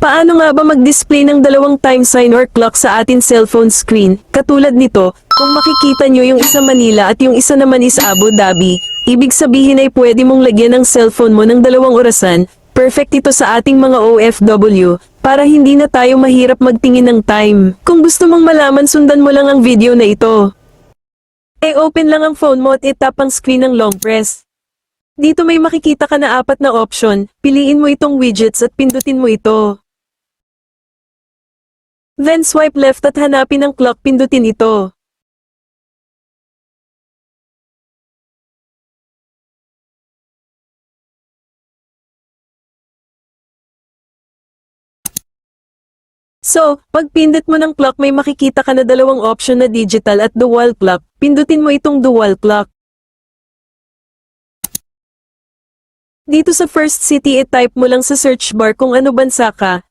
Paano nga ba mag-display ng dalawang time sign or clock sa atin cellphone screen? Katulad nito, kung makikita nyo yung isa Manila at yung isa naman is Abu Dhabi, ibig sabihin ay pwede mong lagyan ng cellphone mo ng dalawang orasan, perfect ito sa ating mga OFW, para hindi na tayo mahirap magtingin ng time. Kung gusto mong malaman sundan mo lang ang video na ito. E-open lang ang phone mo at itap ang screen ng long press. Dito may makikita ka na apat na option, piliin mo itong widgets at pindutin mo ito. Then swipe left at hanapin ang clock pindutin ito. So, pag pindot mo ng clock may makikita ka na dalawang option na digital at dual clock, pindutin mo itong dual clock. Dito sa first city i-type mo lang sa search bar kung ano bansa ka,